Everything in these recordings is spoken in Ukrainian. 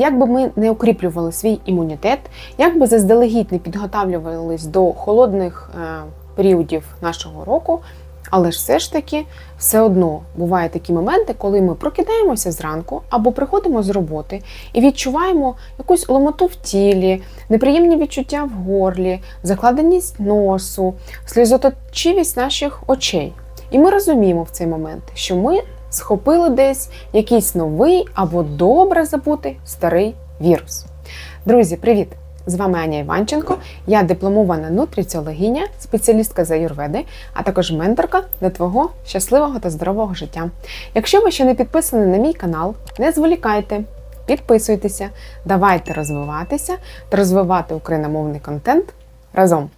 як би ми не укріплювали свій імунітет, як би заздалегідь не підготавлювались до холодних е, періодів нашого року, але ж все ж таки все одно бувають такі моменти, коли ми прокидаємося зранку або приходимо з роботи і відчуваємо якусь ломоту в тілі, неприємні відчуття в горлі, закладеність носу, сльозоточивість наших очей. І ми розуміємо в цей момент, що ми схопили десь якийсь новий або добре забутий старий вірус. Друзі, привіт! З вами Аня Іванченко, я дипломована нутриціологиня, спеціалістка з аюрведи, а також менторка для твого щасливого та здорового життя. Якщо ви ще не підписані на мій канал, не зволікайте, підписуйтеся, давайте розвиватися та розвивати україномовний контент разом.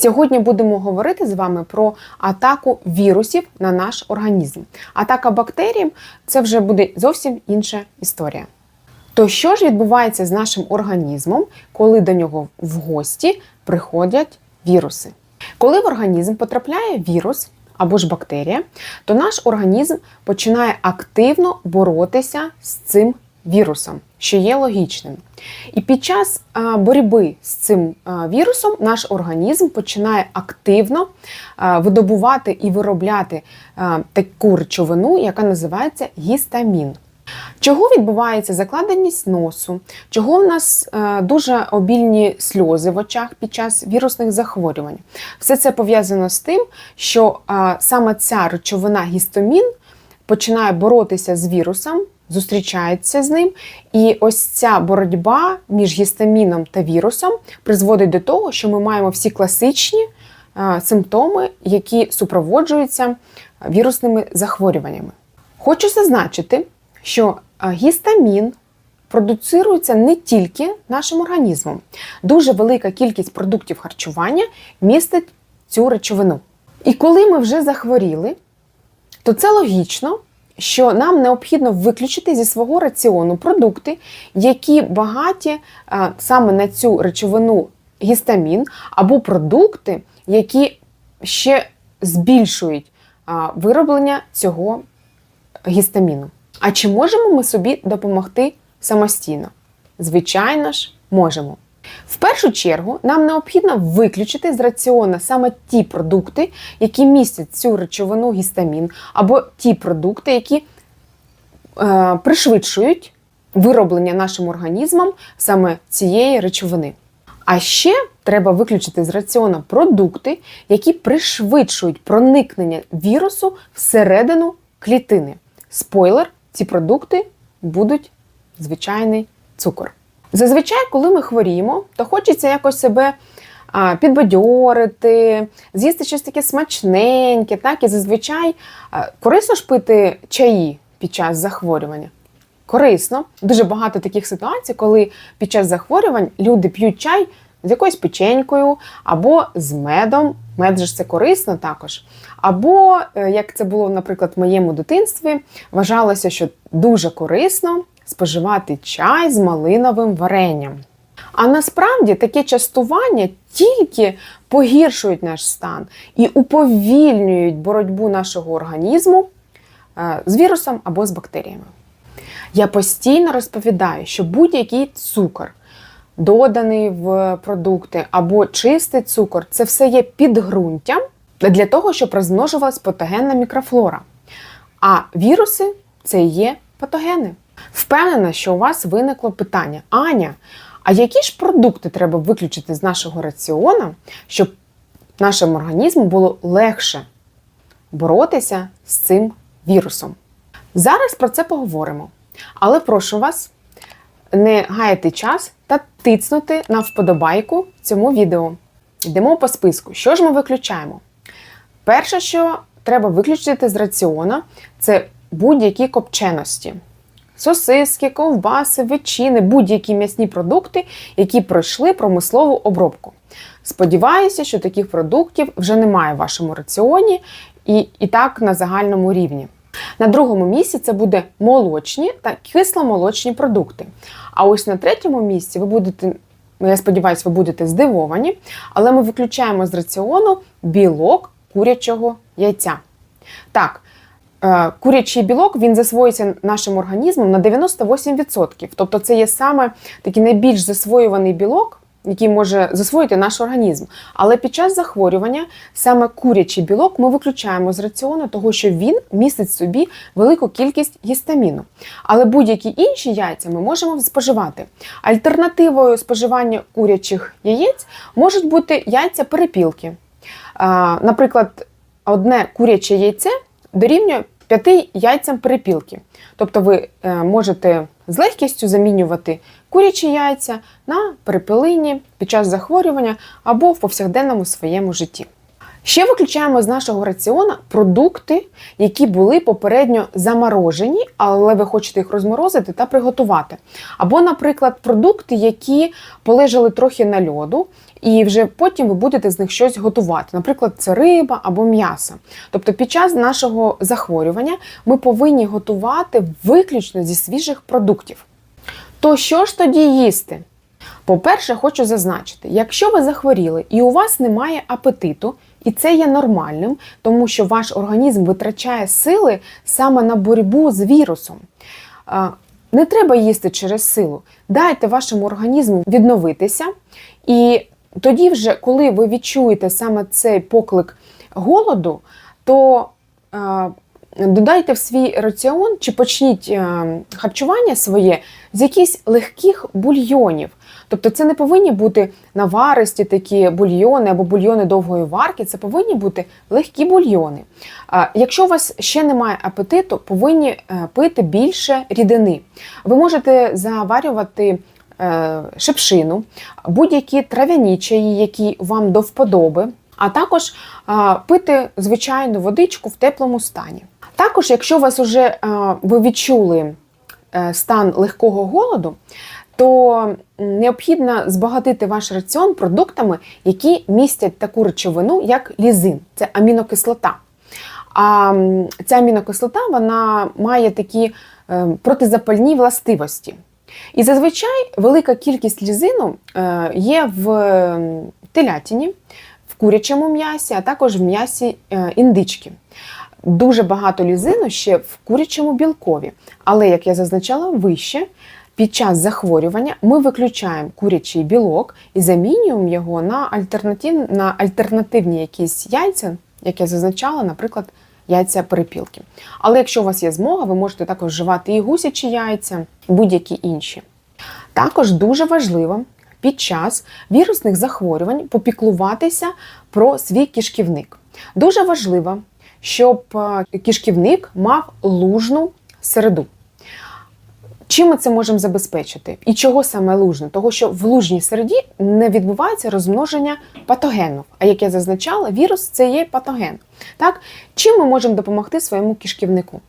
Сьогодні будемо говорити з вами про атаку вірусів на наш організм. Атака бактерій це вже буде зовсім інша історія. То що ж відбувається з нашим організмом, коли до нього в гості приходять віруси? Коли в організм потрапляє вірус або ж бактерія, то наш організм починає активно боротися з цим вірусом, що є логічним. І під час боротьби з цим вірусом наш організм починає активно видобувати і виробляти таку речовину, яка називається гістамін. Чого відбувається закладеність носу? Чого в нас дуже обільні сльози в очах під час вірусних захворювань? Все це пов'язано з тим, що саме ця речовина гістамін починає боротися з вірусом, зустрічається з ним, і ось ця боротьба між гістаміном та вірусом призводить до того, що ми маємо всі класичні е, симптоми, які супроводжуються вірусними захворюваннями. Хочу зазначити, що е, гістамін продуцирується не тільки нашим організмом. Дуже велика кількість продуктів харчування містить цю речовину. І коли ми вже захворіли, то це логічно, що нам необхідно виключити зі свого раціону продукти, які багаті а, саме на цю речовину гістамін, або продукти, які ще збільшують а, вироблення цього гістаміну. А чи можемо ми собі допомогти самостійно? Звичайно ж, можемо. В першу чергу нам необхідно виключити з раціону саме ті продукти, які містять цю речовину гістамін, або ті продукти, які е, пришвидшують вироблення нашим організмом саме цієї речовини. А ще треба виключити з раціону продукти, які пришвидшують проникнення вірусу всередину клітини. Спойлер, ці продукти будуть звичайний цукор. Зазвичай, коли ми хворіємо, то хочеться якось себе підбадьорити, з'їсти щось таке смачненьке, так і зазвичай корисно ж пити чаї під час захворювання. Корисно. Дуже багато таких ситуацій, коли під час захворювань люди п'ють чай з якоюсь печенькою або з медом. Мед же ж це корисно також. Або, е, як це було, наприклад, в моєму дитинстві, вважалося, що дуже корисно споживати чай з малиновим варенням. А насправді таке частування тільки погіршують наш стан і уповільнюють боротьбу нашого організму е, з вірусом або з бактеріями. Я постійно розповідаю, що будь-який цукор, доданий в продукти або чистий цукор це все є підґрунтям для того, щоб розмножувалась патогенна мікрофлора. А віруси це є патогени. Впевнена, що у вас виникло питання: Аня, а які ж продукти треба виключити з нашого раціону, щоб нашому організму було легше боротися з цим вірусом? Зараз про це поговоримо. Але прошу вас не гаяти час та тицнути на вподобайку цьому відео. Йдемо по списку. Що ж ми виключаємо? Перше, що треба виключити з раціона, це будь-які копченості. Сосиски, ковбаси, ветчини, будь-які м'ясні продукти, які пройшли промислову обробку. Сподіваюся, що таких продуктів вже немає в вашому раціоні і, і так на загальному рівні. На другому місці це буде молочні та кисломолочні продукти. А ось на третьому місці ви будете, я сподіваюся, ви будете здивовані, але ми виключаємо з раціону білок курячого яйця. Так, курячий білок він засвоюється нашим організмом на 98%. Тобто це є саме такий найбільш засвоюваний білок, який може засвоїти наш організм. Але під час захворювання саме курячий білок ми виключаємо з раціону, того що він містить в собі велику кількість гістаміну. Але будь-які інші яйця ми можемо споживати. Альтернативою споживання курячих яєць можуть бути яйця перепілки. Наприклад, одне куряче яйце дорівнює 5 яйцям перепілки. Тобто ви е, можете з легкістю замінювати курячі яйця на перепилині під час захворювання або в повсякденному своєму житті. Ще виключаємо з нашого раціона продукти, які були попередньо заморожені, але ви хочете їх розморозити та приготувати. Або, наприклад, продукти, які полежали трохи на льоду, і вже потім ви будете з них щось готувати. Наприклад, це риба або м'ясо. Тобто, під час нашого захворювання ми повинні готувати виключно зі свіжих продуктів. То що ж тоді їсти? По-перше, хочу зазначити, якщо ви захворіли і у вас немає апетиту, і це є нормальним, тому що ваш організм витрачає сили саме на боротьбу з вірусом. Не треба їсти через силу. Дайте вашому організму відновитися, і тоді, вже, коли ви відчуєте саме цей поклик голоду, то додайте в свій раціон чи почніть а, харчування своє з якихось легких бульйонів. Тобто це не повинні бути наваристі такі бульйони або бульйони довгої варки, це повинні бути легкі бульйони. Якщо у вас ще немає апетиту, повинні е, пити більше рідини. Ви можете заварювати е, шипшину, будь-які трав'яні чаї, які вам до вподоби, а також пити звичайну водичку в теплому стані. Також, якщо у вас вже ви відчули е, стан легкого голоду, то необхідно збагатити ваш раціон продуктами, які містять таку речовину, як лізин, це амінокислота. А ця амінокислота вона має такі е, протизапальні властивості. І зазвичай велика кількість лізину е, є в телятині, в курячому м'ясі, а також в м'ясі е, індички. Дуже багато лізину ще в курячому білкові. Але, як я зазначала вище, під час захворювання ми виключаємо курячий білок і замінюємо його на альтернатив, на альтернативні якісь яйця, як я зазначала, наприклад, яйця перепілки. Але якщо у вас є змога, ви можете також вживати і гусячі яйця, і будь-які інші. Також дуже важливо під час вірусних захворювань попіклуватися про свій кишківник. Дуже важливо, щоб кішківник кишківник мав лужну середу. Чим ми це можемо забезпечити? І чого саме лужне? Того, що в лужній середі не відбувається розмноження патогенів. А як я зазначала, вірус це є патоген. Так? Чим ми можемо допомогти своєму кишківнику?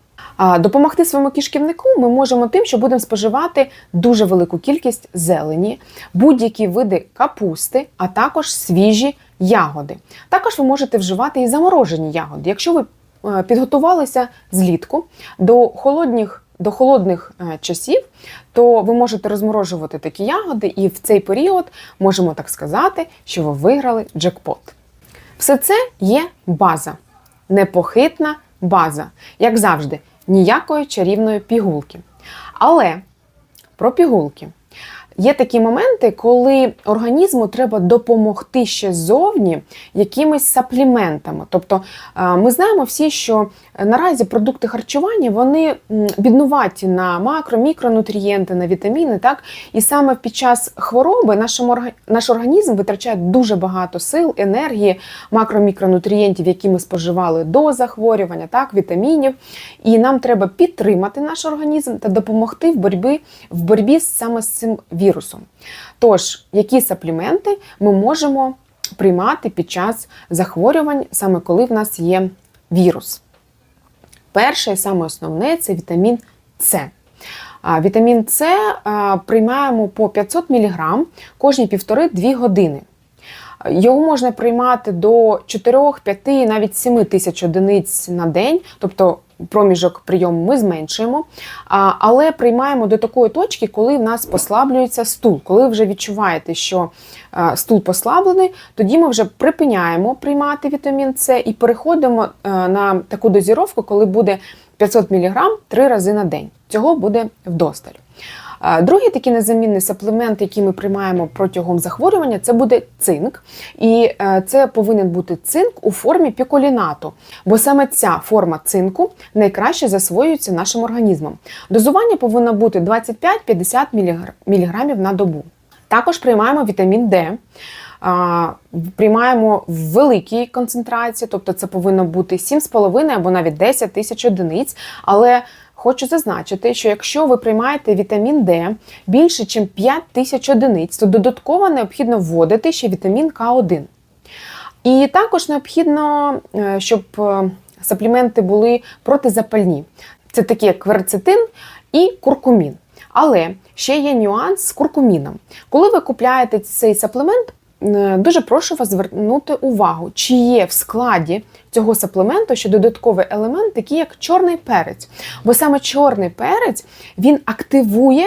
Допомогти своєму кишківнику ми можемо тим, що будемо споживати дуже велику кількість зелені, будь-які види капусти, а також свіжі ягоди. Також ви можете вживати і заморожені ягоди. Якщо ви е, підготувалися злітку до холодних до холодних е, часів, то ви можете розморожувати такі ягоди, і в цей період можемо так сказати, що ви виграли джекпот. Все це є база, непохитна база, як завжди, ніякої чарівної пігулки. Але про пігулки. Є такі моменти, коли організму треба допомогти ще ззовні якимись сапліментами. Тобто ми знаємо всі, що наразі продукти харчування вони біднуваті на макро, мікронутрієнти, на вітаміни. Так? І саме під час хвороби наш організм витрачає дуже багато сил, енергії, макро-мікронутрієнтів, які ми споживали до захворювання, так, вітамінів. І нам треба підтримати наш організм та допомогти в боротьбі, в боротьбі саме з цим вірусом. Тож, які сапліменти ми можемо приймати під час захворювань, саме коли в нас є вірус? Перше і саме основне це вітамін С. Вітамін С приймаємо по 500 мг кожні 1,5-2 години. Його можна приймати до 4, 5, навіть 7 тисяч одиниць на день, тобто проміжок прийому ми зменшуємо, але приймаємо до такої точки, коли в нас послаблюється стул. Коли вже відчуваєте, що стул послаблений, тоді ми вже припиняємо приймати вітамін С і переходимо на таку дозіровку, коли буде 500 мг 3 рази на день. Цього буде вдосталь. Другий такий незамінний саплемент, який ми приймаємо протягом захворювання, це буде цинк. І е, це повинен бути цинк у формі піколінату, бо саме ця форма цинку найкраще засвоюється нашим організмом. Дозування повинно бути 25-50 мг на добу. Також приймаємо вітамін Д. Приймаємо в великій концентрації, тобто це повинно бути 7,5 або навіть 10 тисяч одиниць. Але хочу зазначити, що якщо ви приймаєте вітамін Д більше, ніж 5 тисяч одиниць, то додатково необхідно вводити ще вітамін К1. І також необхідно, е, щоб е, сапліменти були протизапальні. Це такі як кверцетин і куркумін. Але ще є нюанс з куркуміном. Коли ви купляєте цей саплемент, дуже прошу вас звернути увагу, чи є в складі цього саплементу ще додатковий елемент, такий як чорний перець. Бо саме чорний перець він активує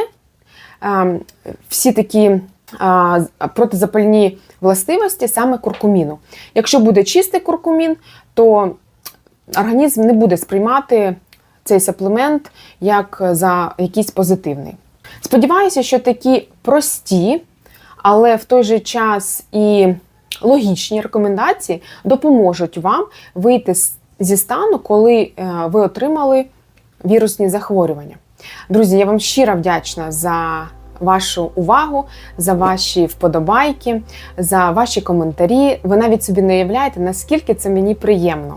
ем, всі такі а, протизапальні властивості саме куркуміну. Якщо буде чистий куркумін, то організм не буде сприймати цей саплемент як за якийсь позитивний. Сподіваюся, що такі прості, але в той же час і логічні рекомендації допоможуть вам вийти зі стану, коли е, ви отримали вірусні захворювання. Друзі, я вам щиро вдячна за вашу увагу, за ваші вподобайки, за ваші коментарі. Ви навіть собі не уявляєте, наскільки це мені приємно.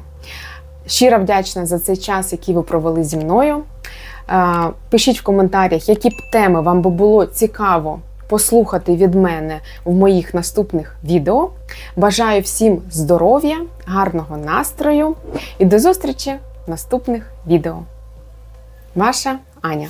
Щиро вдячна за цей час, який ви провели зі мною. Е, Пишіть в коментарях, які б теми вам би було цікаво послухати від мене в моїх наступних відео. Бажаю всім здоров'я, гарного настрою і до зустрічі в наступних відео. Ваша Аня.